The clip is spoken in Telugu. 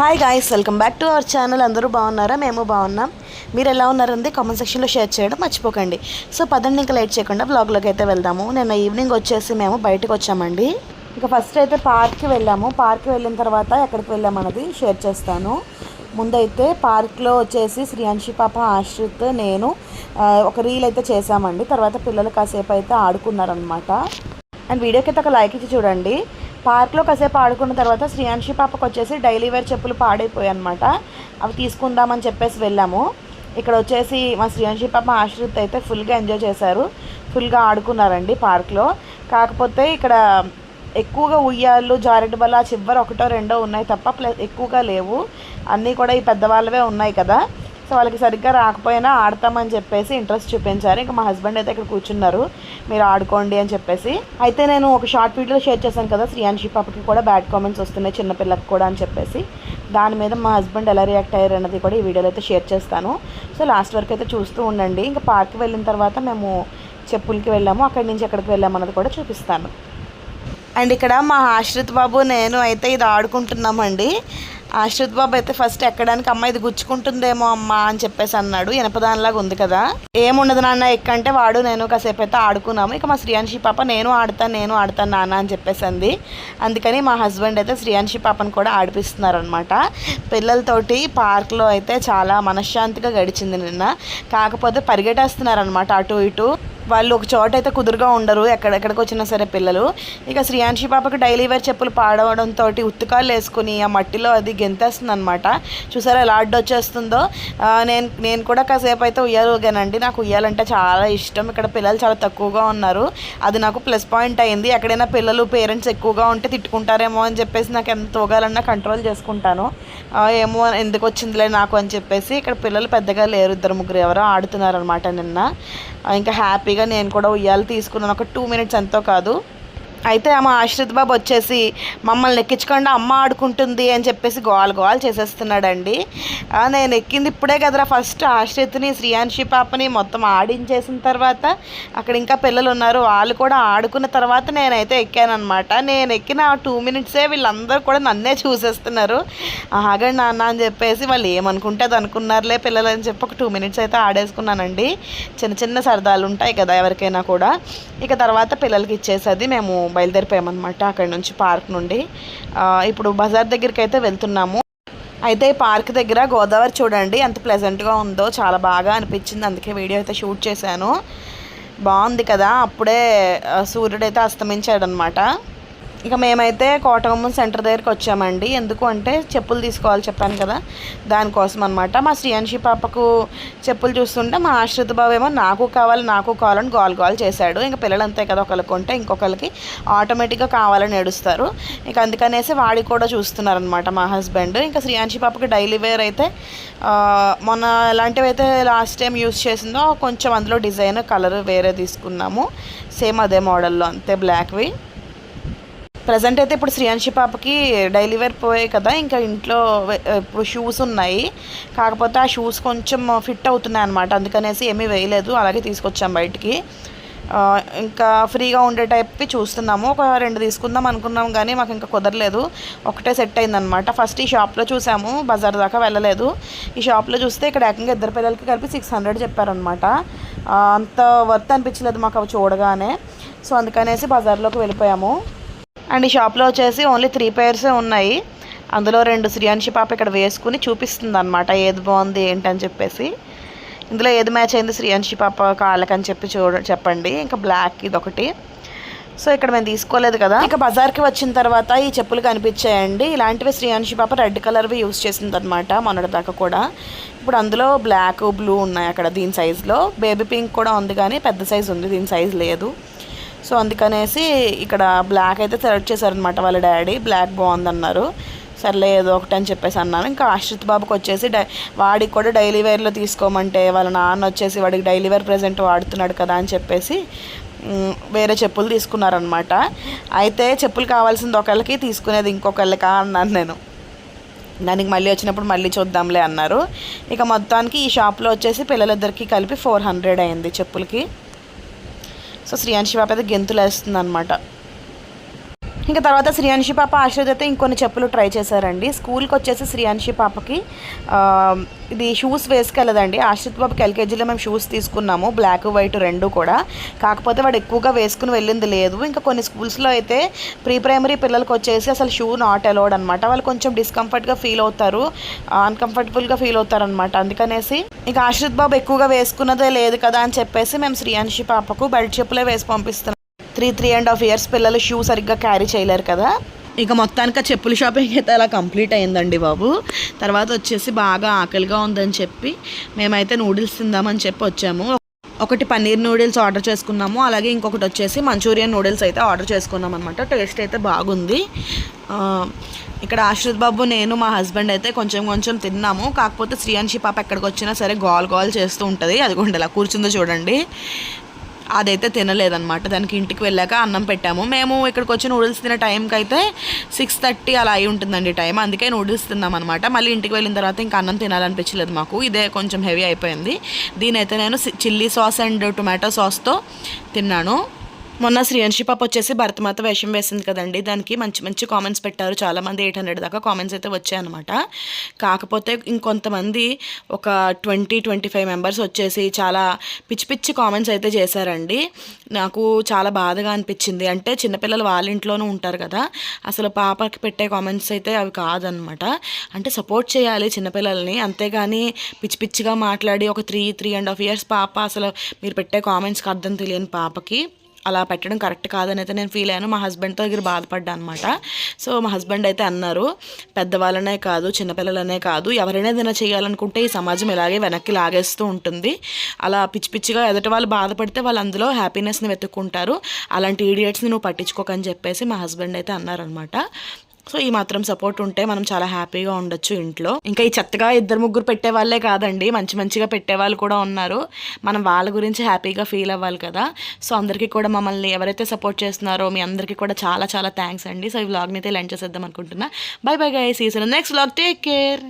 Hi guys welcome back to our channel అందరూ బాగున్నారా? మేము బాగున్నాం. మీరు ఎలా ఉన్నారండి కామెంట్ సెక్షన్లో షేర్ చేయడం మర్చిపోకండి. సో పదండి ఇంకా లైట్ చేయకుండా బ్లాగ్లోకి అయితే వెళ్దాము. నిన్న ఈవినింగ్ వచ్చేసి మేము బయటకు వచ్చామండి. ఇంకా ఫస్ట్ అయితే పార్క్కి వెళ్ళాము. పార్క్కి వెళ్ళిన తర్వాత ఎక్కడికి వెళ్ళామన్నది షేర్ చేస్తాను. ముందైతే పార్క్లో వచ్చేసి శ్రీయాంశి పాప ఆశ్రిత్ నేను ఒక రీల్ అయితే చేశామండి. తర్వాత పిల్లలు కాసేపు అయితే ఆడుకున్నారనమాట అండ్ వీడియోకి అయితే ఒక లైక్ ఇచ్చి చూడండి. పార్క్లో కాసేపు ఆడుకున్న తర్వాత శ్రీయాంశి పాపకు వచ్చేసి డైలీ వేర్ చెప్పులు పాడైపోయాయి అనమాట అవి తీసుకుందామని చెప్పేసి వెళ్ళాము. ఇక్కడ వచ్చేసి మా శ్రీయాంశి పాప ఆశ్రిత్ అయితే ఫుల్గా ఎంజాయ్ చేశారు. ఫుల్గా ఆడుకున్నారండి పార్క్లో. కాకపోతే ఇక్కడ ఎక్కువగా ఉయ్యాలు జారెడ్ బల్ల చివరి ఒకటో రెండో ఉన్నాయి తప్ప ప్లస్ ఎక్కువగా లేవు. అన్నీ కూడా ఈ పెద్దవాళ్ళవే ఉన్నాయి కదా. సో వాళ్ళకి సరిగ్గా రాకపోయినా ఆడతామని చెప్పేసి ఇంట్రెస్ట్ చూపించారు. ఇంకా మా హస్బెండ్ అయితే ఇక్కడ కూర్చున్నారు. మీరు ఆడుకోండి అని చెప్పేసి. అయితే నేను ఒక షార్ట్ వీడియో షేర్ చేశాను కదా శ్రీయాన్షి పాపకి కూడా బ్యాడ్ కామెంట్స్ వస్తున్నాయి చిన్నపిల్లకి కూడా అని చెప్పేసి. దాని మీద మా హస్బెండ్ ఎలా రియాక్ట్ అయ్యారు అన్నది కూడా ఈ వీడియోలో అయితే షేర్ చేస్తాను. సో లాస్ట్ వరకు అయితే చూస్తూ ఉండండి. ఇంకా పార్క్కి వెళ్ళిన తర్వాత మేము చెప్పులకి వెళ్ళాము. అక్కడి నుంచి ఎక్కడికి వెళ్ళాము అన్నది కూడా చూపిస్తాను. అండ్ ఇక్కడ మా ఆశ్రిత్ బాబు నేను అయితే ఇది ఆడుకుంటున్నామండి. ఆశ్రిత్ బాబు అయితే ఫస్ట్ ఎక్కడానికి అమ్మ ఇది గుచ్చుకుంటుందేమో అమ్మ అని చెప్పేసి అన్నాడు. ఇనపదానిలాగా ఉంది కదా. ఏముండదు నాన్న ఎక్కంటే వాడు నేను కాసేపు అయితే ఆడుకున్నాము. ఇక మా శ్రీయాన్షి పాప నేను ఆడతాను నేను ఆడతాను నాన్న అని చెప్పేసి అంది. అందుకని మా హస్బెండ్ అయితే శ్రీయాన్షి పాపను కూడా ఆడిపిస్తున్నారు అనమాట పిల్లలతోటి పార్క్లో అయితే చాలా మనశ్శాంతిగా గడిచింది నిన్న. కాకపోతే పరిగెట్టేస్తున్నారనమాట అటు ఇటు. వాళ్ళు ఒక చోట అయితే కుదురుగా ఉండరు ఎక్కడెక్కడికి వచ్చినా సరే పిల్లలు. ఇక శ్రీయాన్షి పాపకి డైలీ వేర్ చెప్పులు పాడవడంతో ఉత్తుకాలు వేసుకుని ఆ మట్టిలో అది గెంతేస్తుంది అనమాట చూసారా ఎలా అడ్డొచ్చేస్తుందో? నేను నేను కూడా కాసేపు అయితే ఉయ్యాలుగానండి. నాకు ఉయ్యాలంటే చాలా ఇష్టం. ఇక్కడ పిల్లలు చాలా తక్కువగా ఉన్నారు. అది నాకు ప్లస్ పాయింట్ అయింది. ఎక్కడైనా పిల్లలు పేరెంట్స్ ఎక్కువగా ఉంటే తిట్టుకుంటారేమో అని చెప్పేసి నాకు ఎంత ఊగాలన్నా కంట్రోల్ చేసుకుంటాను. ఏమో ఎందుకు వచ్చిందిలే నాకు అని చెప్పేసి ఇక్కడ పిల్లలు పెద్దగా లేరు. ఇద్దరు ముగ్గురు ఎవరో ఆడుతున్నారు అనమాట నిన్న ఇంకా హ్యాపీగా నేను కూడా ఉయ్యాలు తీసుకున్నాను. ఒక టూ మినిట్స్ ఎంతో కాదు. అయితే మా ఆశ్రిత్ బాబు వచ్చేసి మమ్మల్ని ఎక్కించకుండా అమ్మ ఆడుకుంటుంది అని చెప్పేసి గోల్ గోల్ చేసేస్తున్నాడండి. నేను ఎక్కింది ఇప్పుడే కదరా ఫస్ట్ ఆశ్రిత్ని శ్రీయాన్షి పాపని మొత్తం ఆడించేసిన తర్వాత అక్కడ ఇంకా పిల్లలు ఉన్నారు. వాళ్ళు కూడా ఆడుకున్న తర్వాత నేనైతే ఎక్కానమాట నేను ఎక్కిన టూ మినిట్సే వీళ్ళందరూ కూడా నన్నే చూసేస్తున్నారు. ఆగండి నాన్న అని చెప్పేసి వాళ్ళు ఏమనుకుంటే అది అనుకున్నారులే పిల్లలు అని చెప్పి ఒక టూ మినిట్స్ అయితే ఆడేసుకున్నానండి. చిన్న చిన్న సరదాలు ఉంటాయి కదా ఎవరికైనా కూడా. ఇక తర్వాత పిల్లలకి ఇచ్చేసేది మేము బయలుదేరిపోయామన్నమాట అక్కడ నుంచి పార్క్ నుండి. ఇప్పుడు బజార్ దగ్గరికి అయితే వెళ్తున్నాము. అయితే ఈ పార్క్ దగ్గర గోదావరి చూడండి ఎంత ప్లెజెంట్గా ఉందో చాలా బాగా అనిపించింది. అందుకే వీడియో అయితే షూట్ చేశాను. బాగుంది కదా అప్పుడే సూర్యుడైతే సూర్యుడు అయితే అస్తమించాడనమాట ఇక మేమైతే కోటగుమ్మం సెంటర్ దగ్గరికి వచ్చామండి. ఎందుకు అంటే చెప్పులు తీసుకోవాలి చెప్పాను కదా. దానికోసం అనమాట మా శ్రీయాన్షి పాపకు చెప్పులు చూస్తుంటే మా ఆశ్రిత బాబు ఏమో నాకు కావాలి నాకు కావాలని గోల్ గోల్ చేశాడు. ఇంకా పిల్లలు అంతే కదా ఒకరికి కొంటే ఇంకొకరికి ఆటోమేటిక్గా కావాలని ఏడుస్తారు. ఇంకా అందుకనేసి వాడి కూడా చూస్తున్నారనమాట మా హస్బెండ్. ఇంకా శ్రీయాన్షి పాపకి డైలీ వేర్ అయితే మొన్న ఎలాంటివి అయితే లాస్ట్ టైం యూస్ చేసిందో కొంచెం అందులో డిజైన్ కలర్ వేరే తీసుకున్నాము. సేమ్ అదే మోడల్లో అంతే బ్లాక్వి. ప్రజెంట్ అయితే ఇప్పుడు శ్రీయాంశి పాపకి డైలీ వేర్ పోయాయి కదా ఇంకా ఇంట్లో ఇప్పుడు షూస్ ఉన్నాయి. కాకపోతే ఆ షూస్ కొంచెం ఫిట్ అవుతున్నాయి అనమాట అందుకనేసి ఏమీ వేయలేదు. అలాగే తీసుకొచ్చాం బయటికి. ఇంకా ఫ్రీగా ఉండే టైప్వి చూస్తున్నాము. ఒక రెండు తీసుకుందాం అనుకున్నాం కానీ మాకు ఇంకా కుదరలేదు. ఒకటే సెట్ అయిందనమాట ఫస్ట్ ఈ షాప్లో చూసాము. బజార్ దాకా వెళ్ళలేదు. ఈ షాప్లో చూస్తే ఇక్కడ ఏకంగా ఇద్దరు పిల్లలకి కలిపి సిక్స్ హండ్రెడ్ చెప్పారనమాట అంత వర్త్ అనిపించలేదు మాకు అవి చూడగానే. సో అందుకనేసి బజార్లోకి వెళ్ళిపోయాము. అండ్ ఈ షాప్లో వచ్చేసి ఓన్లీ త్రీ పేర్సే ఉన్నాయి. అందులో రెండు శ్రీయాంశి పాప ఇక్కడ వేసుకుని చూపిస్తుంది అనమాట ఏది బాగుంది ఏంటని చెప్పేసి. ఇందులో ఏది మ్యాచ్ అయింది శ్రీయాంశి పాప కాళ్ళకని చెప్పి చూడ చెప్పండి. ఇంకా బ్లాక్ ఇది ఒకటి సో ఇక్కడ మేము తీసుకోలేదు కదా. ఇక బజార్కి వచ్చిన తర్వాత ఈ చెప్పులు కనిపించాయండి. ఇలాంటివి శ్రీయాంశి పాప రెడ్ కలర్వి యూస్ చేసింది అనమాట మొన్నటి దాకా కూడా. ఇప్పుడు అందులో బ్లాక్ బ్లూ ఉన్నాయి అక్కడ దీని సైజులో. బేబీ పింక్ కూడా ఉంది కానీ పెద్ద సైజు ఉంది దీని సైజు లేదు. సో అందుకనేసి ఇక్కడ బ్లాక్ అయితే సెలెక్ట్ చేశారనమాట వాళ్ళ డాడీ బ్లాక్ బాగుందన్నారు. సర్లే ఏదో ఒకటి అని చెప్పేసి అన్నాను. ఇంకా ఆశ్రిత్ బాబుకి వచ్చేసి డై వాడికి కూడా డైలీ వేర్లో తీసుకోమంటే వాళ్ళ నాన్న వచ్చేసి వాడికి డైలీ వేర్ ప్రజెంట్ వాడుతున్నాడు కదా అని చెప్పేసి వేరే చెప్పులు తీసుకున్నారనమాట అయితే చెప్పులు కావాల్సింది ఒకళ్ళకి తీసుకునేది ఇంకొకళ్ళకా అన్నాను నేను. దానికి మళ్ళీ వచ్చినప్పుడు మళ్ళీ చూద్దాంలే అన్నారు. ఇక మొత్తానికి ఈ షాప్లో వచ్చేసి పిల్లలిద్దరికీ కలిపి ఫోర్ హండ్రెడ్ అయింది చెప్పులకి. సో శ్రీయాన్షి పాప అయితే గెంతులు వేస్తుంది అనమాట ఇంకా తర్వాత శ్రీయాన్షి పాప ఆశ్రద్ అయితే ఇంకొన్ని చెప్పులు ట్రై చేశారండి. స్కూల్కి వచ్చేసి శ్రీయాన్షి పాపకి ఇది షూస్ వేసుకెళ్ళదండి. ఆశ్రిత్ బాబుకి ఎల్కేజీలో మేము షూస్ తీసుకున్నాము. బ్లాక్ వైట్ రెండు కూడా. కాకపోతే వాడు ఎక్కువగా వేసుకుని వెళ్ళింది లేదు. ఇంకా కొన్ని స్కూల్స్లో అయితే ప్రీ ప్రైమరీ పిల్లలకి వచ్చేసి అసలు షూ నాట్ అలౌడ్ అనమాట వాళ్ళు కొంచెం డిస్కంఫర్ట్గా ఫీల్ అవుతారు. అన్కంఫర్టబుల్గా ఫీల్ అవుతారు అనమాట అందుకనేసి ఇంకా ఆశ్రిత్ బాబు ఎక్కువగా వేసుకున్నదే లేదు కదా అని చెప్పేసి మేము శ్రీయాన్షి పాపకు బెల్ట్ చెప్పులే వేసి పంపిస్తున్నాం. Three three and half years పిల్లలు షూ సరిగ్గా క్యారీ చేయలేరు కదా. ఇక మొత్తానికి చెప్పుల షాపింగ్ అయితే అలా కంప్లీట్ అయిందండి బాబు. తర్వాత వచ్చేసి బాగా ఆకలిగా ఉందని చెప్పి మేమైతే నూడిల్స్ తిందామని చెప్పి వచ్చాము. ఒకటి పన్నీర్ నూడిల్స్ ఆర్డర్ చేసుకున్నాము. అలాగే ఇంకొకటి వచ్చేసి మంచూరియన్ నూడిల్స్ అయితే ఆర్డర్ చేసుకున్నాం అనమాట టేస్ట్ అయితే బాగుంది. ఇక్కడ ఆశ్రిత్ బాబు నేను మా హస్బెండ్ అయితే కొంచెం కొంచెం తిన్నాము. కాకపోతే శ్రీయాన్షి పాప ఎక్కడికి వచ్చినా సరే గోల్ గోల్ చేస్తూ ఉంటుంది. అదిగోండి ఇలా కూర్చుందో చూడండి. అదైతే తినలేదన్నమాట. దానికి ఇంటికి వెళ్ళాక అన్నం పెట్టాము. మేము ఇక్కడికి వచ్చి నూడిల్స్ తినే టైంకి అయితే సిక్స్ థర్టీ అలా అయి ఉంటుందండి టైం. అందుకే నూడిల్స్ తిన్నాం అనమాట మళ్ళీ ఇంటికి వెళ్ళిన తర్వాత ఇంకా అన్నం తినాలనిపించలేదు మాకు. ఇదే కొంచెం హెవీ అయిపోయింది. దీని అయితే నేను చిల్లీ సాస్ అండ్ టొమాటో సాస్తో తిన్నాను. మొన్న శ్రీయంశి పాప వచ్చేసి భరతమాత వేషం వేసింది కదండి. దానికి మంచి మంచి కామెంట్స్ పెట్టారు. చాలామంది ఎయిట్ హండ్రెడ్ దాకా కామెంట్స్ అయితే వచ్చాయన్నమాట కాకపోతే ఇంకొంతమంది ఒక ట్వంటీ ట్వంటీ ఫైవ్ మెంబర్స్ వచ్చేసి చాలా పిచ్చి పిచ్చి కామెంట్స్ అయితే చేశారండి. నాకు చాలా బాధగా అనిపించింది. అంటే చిన్నపిల్లలు వాళ్ళ ఇంట్లోనూ ఉంటారు కదా. అసలు పాపకి పెట్టే కామెంట్స్ అయితే అవి కాదనమాట అంటే సపోర్ట్ చేయాలి చిన్నపిల్లల్ని. అంతేగాని పిచ్చి పిచ్చిగా మాట్లాడి ఒక three three and half years పాప అసలు మీరు పెట్టే కామెంట్స్కి అర్థం తెలియని పాపకి అలా పెట్టడం కరెక్ట్ కాదని అయితే నేను ఫీల్ అయ్యాను. మా హస్బెండ్తో దగ్గర బాధపడ్డా అనమాట సో మా హస్బెండ్ అయితే అన్నారు పెద్దవాళ్ళనే కాదు చిన్నపిల్లలనే కాదు ఎవరైనా ఏదైనా చేయాలనుకుంటే ఈ సమాజం ఇలాగే వెనక్కి లాగేస్తూ ఉంటుంది. అలా పిచ్చి పిచ్చిగా ఎదుటి వాళ్ళు బాధపడితే వాళ్ళు అందులో హ్యాపీనెస్ని వెతుక్కుంటారు. అలాంటి ఈడియట్స్ని నువ్వు పట్టించుకోకని చెప్పేసి మా హస్బెండ్ అయితే అన్నారనమాట సో ఈ మాత్రం సపోర్ట్ ఉంటే మనం చాలా హ్యాపీగా ఉండొచ్చు ఇంట్లో. ఇంకా ఈ చెత్తగా ఇద్దరు ముగ్గురు పెట్టే వాళ్ళే కాదండి మంచి మంచిగా పెట్టే వాళ్ళు కూడా ఉన్నారు. మనం వాళ్ళ గురించి హ్యాపీగా ఫీల్ అవ్వాలి కదా. సో అందరికీ కూడా మమ్మల్ని ఎవరైతే సపోర్ట్ చేస్తున్నారో మీ అందరికీ కూడా చాలా చాలా థ్యాంక్స్ అండి. సో ఈ వ్లాగ్ని అయితే లెండ్ చేసేద్దాం అనుకుంటున్నా. Bye bye guy season next vlog take care